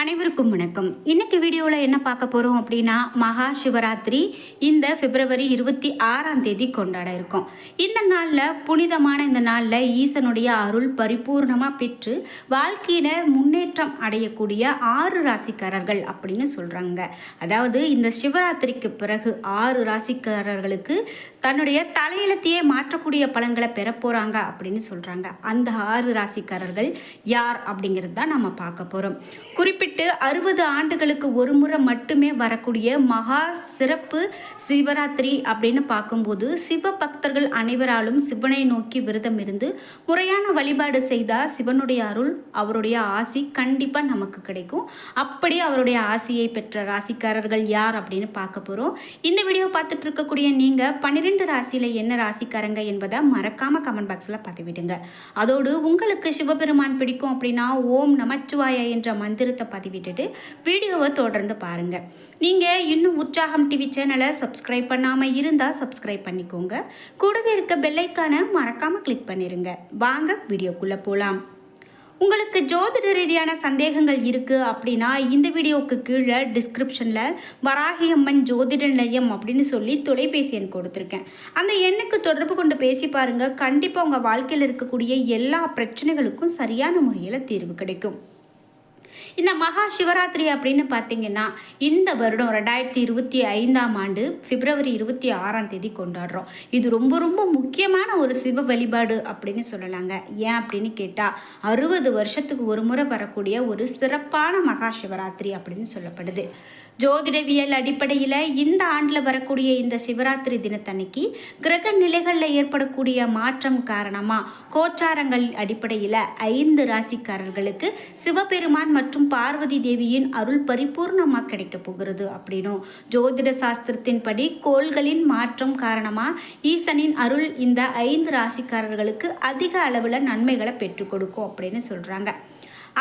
அனைவருக்கும் வணக்கம். இன்னைக்கு வீடியோவில் என்ன பார்க்க போகிறோம் அப்படின்னா மகா சிவராத்திரி இந்த பிப்ரவரி இருபத்தி ஆறாம் தேதி கொண்டாட இருக்கோம். இந்த நாளில் புனிதமான இந்த நாளில் ஈசனுடைய அருள் பரிபூர்ணமாக பெற்று வாழ்க்கையில் முன்னேற்றம் அடையக்கூடிய ஆறு ராசிக்காரர்கள் அப்படின்னு சொல்கிறாங்க அதாவது இந்த சிவராத்திரிக்கு பிறகு ஆறு ராசிக்காரர்களுக்கு தன்னுடைய தலையெழுத்தையே மாற்றக்கூடிய பலன்களை பெற போகிறாங்க அப்படின்னு சொல்கிறாங்க அந்த ஆறு ராசிக்காரர்கள் யார் அப்படிங்கிறது தான் நம்ம பார்க்க போகிறோம் குறிப்பிட்ட அறுபது ஆண்டுகளுக்கு ஒரு முறை மட்டுமே வரக்கூடிய மகா சிறப்பு சிவராத்திரி அப்படின்னு பார்க்கும்போது சிவ பக்தர்கள் அனைவராலும் சிவனை நோக்கி விரதம் இருந்து முறையான வழிபாடு செய்தால் சிவனுடைய அருள் அவருடைய ஆசி கண்டிப்பாக நமக்கு கிடைக்கும். அப்படி அவருடைய ஆசியை பெற்ற ராசிக்காரர்கள் யார் அப்படின்னு பார்க்க போகிறோம் இந்த வீடியோ பார்த்துட்டு இருக்கக்கூடிய நீங்கள் பன்னிரெண்டு ராசியில் என்ன ராசிக்காரங்க என்பதை மறக்காமல் கமெண்ட் பாக்ஸில் பதிவிடுங்க. அதோடு உங்களுக்கு சிவபெருமான் பிடிக்கும் அப்படின்னா ஓம் நமச்சிவாய என்ற மந்திரத்தை பதிவிட்டுட்டு வீடியோவை தொடர்ந்து பாருங்கள் நீங்கள் இன்னும் உற்சாகம் டிவி சேனலை சப்ஸ்கிரைப் பண்ணாமல் இருந்தால் சப்ஸ்கிரைப் பண்ணிக்கோங்க. கூடவே இருக்க பெல்லைக்கான மறக்காமல் கிளிக் பண்ணிடுங்க வாங்க வீடியோக்குள்ளே போகலாம் உங்களுக்கு ஜோதிட ரீதியான சந்தேகங்கள் இருக்குது அப்படின்னா இந்த வீடியோவுக்கு கீழே டிஸ்கிரிப்ஷனில் வராகியம்மன் ஜோதிட நிலையம் அப்படின்னு சொல்லி தொலைபேசி எண் கொடுத்துருக்கேன். அந்த எண்ணுக்கு தொடர்பு கொண்டு பேசி பாருங்கள் கண்டிப்பாக உங்கள் வாழ்க்கையில் இருக்கக்கூடிய எல்லா பிரச்சனைகளுக்கும் சரியான முறையில் தீர்வு கிடைக்கும். இந்த மகா சிவராத்திரி அப்படின்னு பார்த்தீங்கன்னா இந்த வருடம் ரெண்டாயிரத்தி இருபத்தி ஐந்தாம் ஆண்டு பிப்ரவரி இருபத்தி ஆறாம் தேதி கொண்டாடுறோம். இது ரொம்ப ரொம்ப முக்கியமான ஒரு சிவ வழிபாடு அப்படின்னு சொல்லலாங்க. ஏன் அப்படின்னு கேட்டால் அறுபது வருஷத்துக்கு ஒரு முறை வரக்கூடிய ஒரு சிறப்பான மகா சிவராத்திரி அப்படின்னு சொல்லப்படுது. ஜோதிடவியல் அடிப்படையில் இந்த ஆண்டில் வரக்கூடிய இந்த சிவராத்திரி தினத்தன்னைக்கு கிரக நிலைகளில் ஏற்படக்கூடிய மாற்றம் காரணமாக கோச்சாரங்கள் அடிப்படையில் ஐந்து ராசிக்காரர்களுக்கு சிவபெருமான் மற்றும் பார்வதி தேவியின் அருள் பரிபூர்ணமாக கிடைக்க போகிறது அப்படின்னும் ஜோதிட சாஸ்திரத்தின்படி கோள்களின் மாற்றம் காரணமாக ஈசனின் அருள் இந்த ஐந்து ராசிக்காரர்களுக்கு அதிக அளவில் நன்மைகளை பெற்றுக் கொடுக்கும் அப்படின்னு சொல்கிறாங்க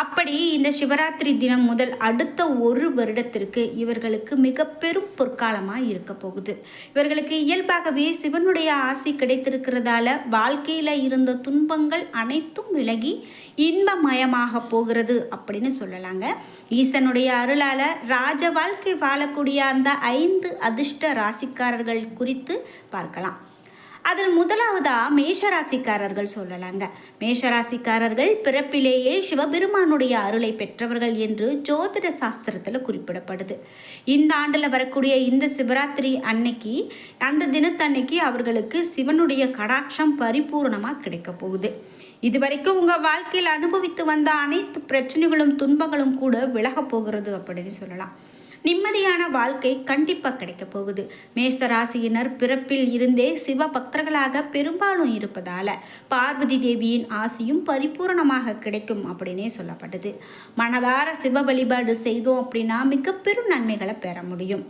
அப்படி இந்த சிவராத்திரி தினம் முதல் அடுத்த ஒரு வருடத்திற்கு இவர்களுக்கு மிக பெரும் பொற்காலமாக இருக்க போகுது. இவர்களுக்கு இயல்பாகவே சிவனுடைய ஆசி கிடைத்திருக்கிறதால வாழ்க்கையில் இருந்த துன்பங்கள் அனைத்தும் விலகி இன்பமயமாக போகிறது அப்படின்னு சொல்லலாங்க. ஈசனுடைய அருளால் ராஜ வாழ்க்கை வாழக்கூடிய அந்த ஐந்து அதிர்ஷ்ட ராசிக்காரர்கள் குறித்து பார்க்கலாம். அதில் முதலாவதா மேஷராசிக்காரர்கள் சொல்லலாங்க. மேஷராசிக்காரர்கள் பிறப்பிலேயே சிவபெருமானுடைய அருளை பெற்றவர்கள் என்று ஜோதிட சாஸ்திரத்தில் குறிப்பிடப்படுது. இந்த ஆண்டில் வரக்கூடிய இந்த சிவராத்திரி அன்னைக்கு அந்த தினத்தன்னைக்கு அவர்களுக்கு சிவனுடைய கடாட்சம் பரிபூர்ணமாக கிடைக்க போகுது. இதுவரைக்கும் உங்கள் வாழ்க்கையில் அனுபவித்து வந்த அனைத்து பிரச்சனைகளும் துன்பங்களும் கூட விலகப் போகிறது அப்படின்னு சொல்லலாம். நிம்மதியான வாழ்க்கை கண்டிப்பாக கிடைக்க போகுது. மேச ராசியினர் பிறப்பில் இருந்தே சிவ பக்தர்களாக பெரும்பாலும் இருப்பதால பார்வதி தேவியின் ஆசியும் பரிபூரணமாக கிடைக்கும் அப்படின்னே சொல்லப்பட்டது. மனதார சிவ வழிபாடு செய்தோம் அப்படின்னா மிக பெரும் நன்மைகளை பெற முடியும்.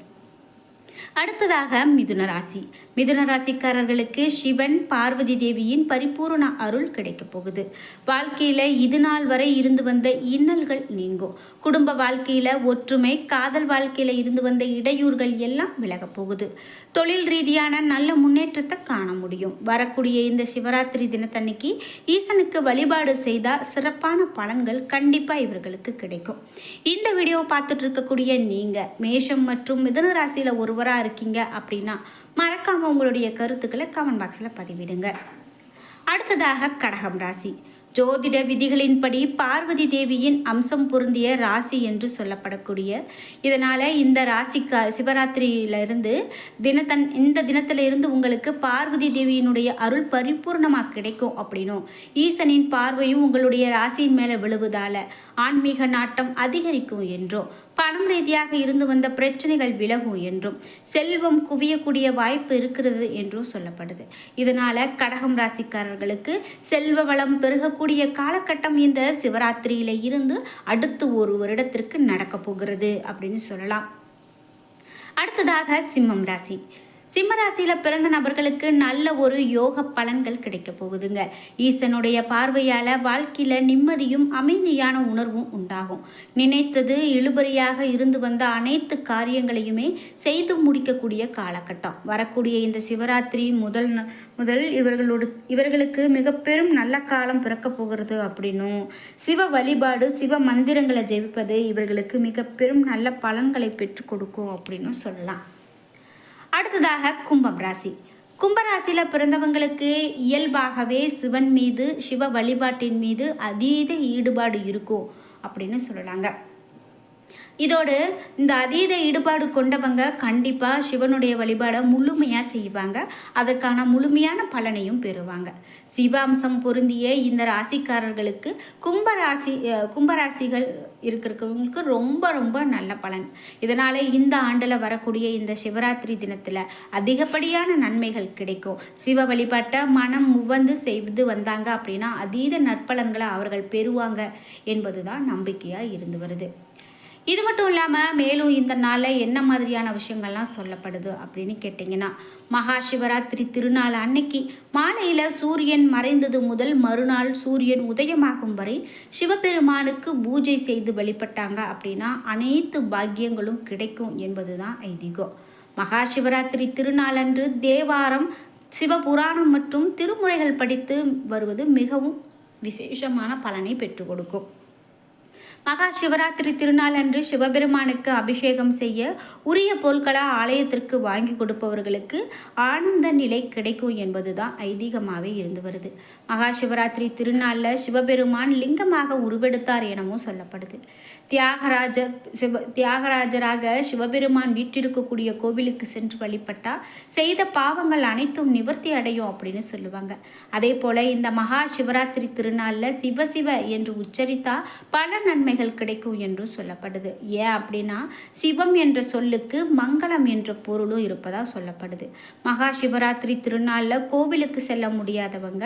அடுத்ததாக மிதுன ராசி. மிதுன ராசிக்காரர்களுக்கு சிவன் பார்வதி தேவியின் பரிபூர்ண அருள் கிடைக்கப் போகுது. வாழ்க்கையில இது நாள் வரை இருந்து வந்த இன்னல்கள் நீங்கும். குடும்ப வாழ்க்கையில ஒற்றுமை காதல் வாழ்க்கையில இருந்து வந்த இடையூறுகள் எல்லாம் விலகப் போகுது. தொழில் ரீதியான நல்ல முன்னேற்றத்தை காண முடியும். வரக்கூடிய இந்த சிவராத்திரி தினத்தன்னைக்கு ஈசனுக்கு வழிபாடு செய்தால் சிறப்பான பலன்கள் கண்டிப்பாக இவர்களுக்கு கிடைக்கும். இந்த வீடியோ பார்த்துட்டு இருக்கக்கூடிய நீங்கள் மேஷம் மற்றும் மிதுன ராசியில் ஒருவராக இருக்கீங்க அப்படின்னா மறக்காமல் உங்களுடைய கருத்துக்களை கமெண்ட் பாக்ஸில் பதிவிடுங்க. அடுத்ததாக கடகம் ராசி. ஜோதிட விதிகளின்படி பார்வதி தேவியின் அம்சம் பொருந்திய ராசி என்று சொல்லப்படக்கூடிய இதனால் இந்த ராசிக்கு சிவராத்திரியிலிருந்து தினத்தன் இந்த தினத்திலிருந்து உங்களுக்கு பார்வதி தேவியினுடைய அருள் பரிபூர்ணமாக கிடைக்கும் அப்படின்னும் ஈசனின் பார்வையும் உங்களுடைய ராசியின் மேலே விழுவதால் ஆன்மீக நாட்டம் அதிகரிக்கும் என்றும் பணம் ரீதியாக இருந்து வந்த பிரச்சனைகள் விலகும் என்றும் செல்வம் குவியக்கூடிய வாய்ப்பு இருக்கிறது என்றும் சொல்லப்படுது. இதனால கடகம் ராசிக்காரர்களுக்கு செல்வ வளம் பெருகக்கூடிய காலகட்டம் இந்த சிவராத்திரியில இருந்து அடுத்து ஒரு வருடத்திற்கு நடக்க போகிறது அப்படின்னு சொல்லலாம். அடுத்ததாக சிம்மம் ராசி. சிம்மராசியில் பிறந்த நபர்களுக்கு நல்ல ஒரு யோக பலன்கள் கிடைக்க போகுதுங்க. ஈசனுடைய பார்வையால் வாழ்க்கையில் நிம்மதியும் அமைதியான உணர்வும் உண்டாகும். நினைத்தது இழுபறியாக இருந்து வந்த அனைத்து காரியங்களையுமே செய்து முடிக்கக்கூடிய காலகட்டம். வரக்கூடிய இந்த சிவராத்திரி முதல் முதல் இவர்களோடு இவர்களுக்கு மிக பெரும் நல்ல காலம் பிறக்க போகிறது அப்படின்னும் சிவ வழிபாடு சிவ மந்திரங்களை ஜெபிப்பது இவர்களுக்கு மிக பெரும் நல்ல பலன்களை பெற்றுக் கொடுக்கும் அப்படின்னும் சொல்லலாம். அடுத்ததாக கும்பம் ராசி. கும்பராசியில் பிறந்தவங்களுக்கு இயல்பாகவே சிவன் மீது சிவ வழிபாட்டின் மீது அதீத ஈடுபாடு இருக்கும் அப்படின்னு சொல்லலாங்க. இதோடு இந்த அதீத ஈடுபாடு கொண்டவங்க கண்டிப்பாக சிவனுடைய வழிபாடை முழுமையாக செய்வாங்க. அதற்கான முழுமையான பலனையும் பெறுவாங்க. சிவாம்சம் பொருந்திய இந்த ராசிக்காரர்களுக்கு கும்பராசி கும்பராசிகள் இருக்கிறவங்களுக்கு ரொம்ப ரொம்ப நல்ல பலன். இதனால் இந்த ஆண்டில் வரக்கூடிய இந்த சிவராத்திரி தினத்தில் அதிகப்படியான நன்மைகள் கிடைக்கும். சிவ வழிபாட்டை மனம் உவந்து செய்து வந்தாங்க அப்படின்னா அதீத நற்பலன்களை அவர்கள் பெறுவாங்க என்பது தான் நம்பிக்கையாக இருந்து வருது. இது மட்டும் இல்லாமல் மேலும் இந்த நாளில் என்ன மாதிரியான விஷயங்கள்லாம் சொல்லப்படுது அப்படின்னு கேட்டிங்கன்னா மகா சிவராத்திரி திருநாள் அன்னைக்கு மாலையில் சூரியன் மறைந்தது முதல் மறுநாள் சூரியன் உதயமாகும் வரை சிவபெருமானுக்கு பூஜை செய்து வழிபட்டாங்க அப்படின்னா அனைத்து பாக்கியங்களும் கிடைக்கும் என்பது தான் ஐதீகம். மகா சிவராத்திரி திருநாளன்று தேவாரம் சிவபுராணம் மற்றும் திருமுறைகள் படித்து வருவது மிகவும் விசேஷமான பலனை பெற்றுக் கொடுக்கும். மகா சிவராத்திரி திருநாள் அன்று சிவபெருமானுக்கு அபிஷேகம் செய்ய உரிய பொருட்களை ஆலயத்திற்கு வாங்கி கொடுப்பவர்களுக்கு ஆனந்த நிலை கிடைக்கும் என்பதுதான் ஐதீகமாகவே இருந்து வருது. மகா சிவராத்திரி திருநாளில் சிவபெருமான் லிங்கமாக உருவெடுத்தார் எனவும் சொல்லப்படுது. தியாகராஜ சிவ தியாகராஜராக சிவபெருமான் வீற்றிருக்கக்கூடிய கோவிலுக்கு சென்று வழிபட்டா செய்த பாவங்கள் அனைத்தும் நிவர்த்தி அடையும் அப்படின்னு சொல்லுவாங்க. அதே போல இந்த மகா சிவராத்திரி திருநாளில் சிவ சிவ என்று உச்சரித்தா பல நன்மைகள் கிடைக்கும் என்றும் சொல்லப்படுது. ஏன் அப்படின்னா சிவம் என்ற சொல்லுக்கு மங்களம் என்ற பொருளும் இருப்பதா சொல்லப்படுது. மகா சிவராத்திரி திருநாளில் கோவிலுக்கு செல்ல முடியாதவங்க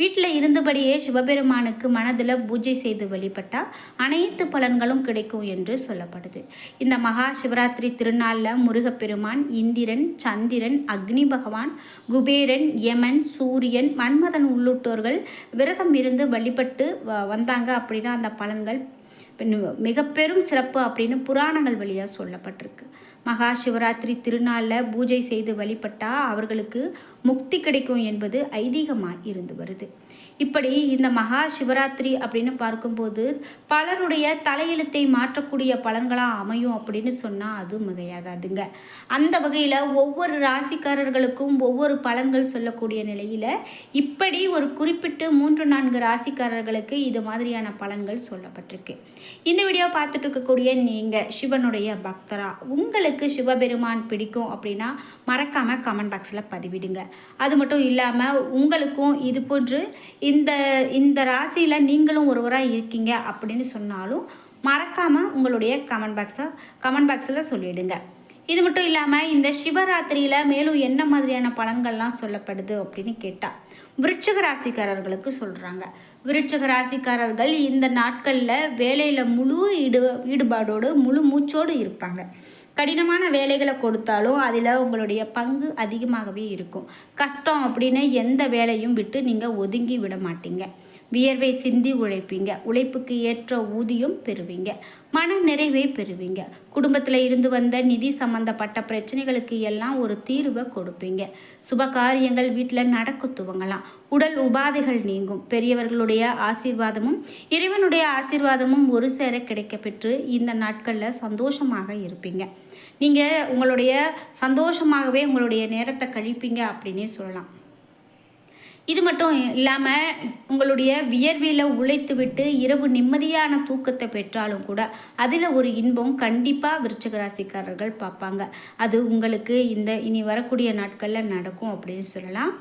வீட்டில் இருந்தபடியே சிவபெருமானுக்கு மனதில் பூஜை செய்து வழிபட்டா அனைத்து பலன்களும் கிடைக்கும் என்று சொல்லப்படுது. இந்த மகா சிவராத்திரி திருநாளில் முருகப்பெருமான் இந்திரன் சந்திரன் அக்னி பகவான் குபேரன் யமன் சூரியன் மன்மதன் உள்ளிட்டோர்கள் விரதம் இருந்து வழிபட்டு வ- வந்தாங்க அப்படின்னா அந்த பலன்கள் மிக பெரும் சிறப்பு அப்படின்னு புராணங்கள் வழியாக சொல்லப்பட்டிருக்கு. மகா சிவராத்திரி திருநாளில் பூஜை செய்து வழிபட்டா அவர்களுக்கு முக்தி கிடைக்கும் என்பது ஐதீகமாக இருந்து வருது. இப்படி இந்த மகா சிவராத்திரி அப்படின்னு பார்க்கும்போது பலருடைய தலையெழுத்தை மாற்றக்கூடிய பலன்களாக அமையும் அப்படின்னு சொன்னால் அது மிகையாகாதுங்க. அந்த வகையில் ஒவ்வொரு ராசிக்காரர்களுக்கும் ஒவ்வொரு பலன்கள் சொல்லக்கூடிய நிலையில் இப்படி ஒரு குறிப்பிட்டு மூன்று நான்கு ராசிக்காரர்களுக்கு இது மாதிரியான பலன்கள் சொல்லப்பட்டிருக்கு. இந்த வீடியோ பார்த்துட்டு இருக்கக்கூடிய நீங்கள் சிவனுடைய பக்தரா உங்களுக்கு சிவபெருமான் பிடிக்கும் அப்படின்னா மறக்காமல் கமெண்ட் பாக்ஸில் பதிவிடுங்க. அது மட்டும் இல்லாமல் உங்களுக்கும் இது போன்று இந்த இந்த ராசியில் நீங்களும் ஒருவராக இருக்கீங்க அப்படின்னு சொன்னாலும் மறக்காமல் உங்களுடைய கமெண்ட் பாக்ஸை கமெண்ட் பாக்ஸில் சொல்லிவிடுங்க இது மட்டும் இல்லாமல் இந்த சிவராத்திரியில் மேலும் என்ன மாதிரியான பலன்கள்லாம் சொல்லப்படுது அப்படின்னு கேட்டால் விருட்சக ராசிக்காரர்களுக்கு சொல்கிறாங்க விருட்சக ராசிக்காரர்கள் இந்த நாட்களில் வேலையில் முழு ஈடு ஈடுபாடோடு முழு மூச்சோடு இருப்பாங்க. கடினமான வேலைகளை கொடுத்தாலும் அதில் உங்களுடைய பங்கு அதிகமாகவே இருக்கும். கஷ்டம் அப்படின்னு எந்த வேலையும் விட்டு நீங்கள் ஒதுங்கி விட மாட்டீங்க. வியர்வை சிந்தி உழைப்பீங்க. உழைப்புக்கு ஏற்ற ஊதியம் பெறுவீங்க. மன நிறைவை பெறுவீங்க. குடும்பத்தில் இருந்து வந்த நிதி சம்பந்தப்பட்ட பிரச்சனைகளுக்கு எல்லாம் ஒரு தீர்வை கொடுப்பீங்க. சுப காரியங்கள் வீட்டில் நடக்க துவங்கலாம். உடல் உபாதைகள் நீங்கும். பெரியவர்களுடைய ஆசீர்வாதமும் இறைவனுடைய ஆசீர்வாதமும் ஒரு சேர கிடைக்கப்பெற்று இந்த நாட்களில் சந்தோஷமாக இருப்பீங்க. நீங்கள் உங்களுடைய சந்தோஷமாகவே உங்களுடைய நேரத்தை கழிப்பீங்க அப்படின்னே சொல்லலாம். இது மட்டும் இல்லாமல் உங்களுடைய வியர்வியில் உழைத்து விட்டு இரவு நிம்மதியான தூக்கத்தை பெற்றாலும் கூட அதில் ஒரு இன்பம் கண்டிப்பாக விருச்சகராசிக்காரர்கள் பார்ப்பாங்க. அது உங்களுக்கு இந்த இனி வரக்கூடிய நாட்களில் நடக்கும் அப்படின்னு சொல்லலாம்.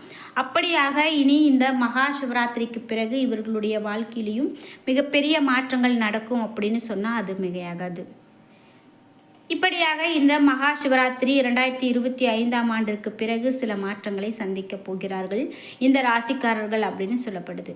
அப்படியாக இனி இந்த மகா சிவராத்திரிக்கு பிறகு இவர்களுடைய வாழ்க்கையிலையும் மிகப்பெரிய மாற்றங்கள் நடக்கும் அப்படின்னு சொன்னால் அது மிகையாகாது. இப்படியாக இந்த மகா சிவராத்திரி இரண்டாயிரத்தி இருபத்தி ஐந்தாம் ஆண்டிற்கு பிறகு சில மாற்றங்களை சந்திக்க போகிறார்கள் இந்த ராசிக்காரர்கள் அப்படின்னு சொல்லப்படுது.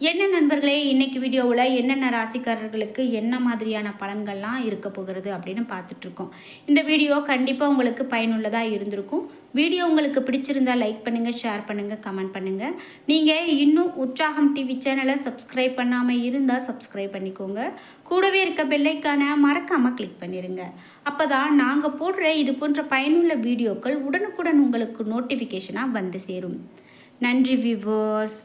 என்ன நண்பர்களே இன்னைக்கு வீடியோவில் என்னென்ன ராசிக்காரர்களுக்கு என்ன மாதிரியான பலன்கள்லாம் இருக்க போகிறது அப்படின்னு பார்த்துட்ருக்கோம். இந்த வீடியோ கண்டிப்பாக உங்களுக்கு பயனுள்ளதாக இருந்திருக்கும். வீடியோ உங்களுக்கு பிடிச்சிருந்தா லைக் பண்ணுங்கள் ஷேர் பண்ணுங்கள் கமெண்ட் பண்ணுங்கள் நீங்கள் இன்னும் உற்சாகம் டிவி சேனலை சப்ஸ்கிரைப் பண்ணாமல் இருந்தால் சப்ஸ்கிரைப் பண்ணிக்கோங்க. கூடவே இருக்க பெல்லைக்கான மறக்காமல் கிளிக் பண்ணிடுங்க அப்போ தான் நாங்கள் போடுற இது போன்ற பயனுள்ள வீடியோக்கள் உடனுக்குடன் உங்களுக்கு நோட்டிஃபிகேஷனாக வந்து சேரும். நன்றி விவோஸ்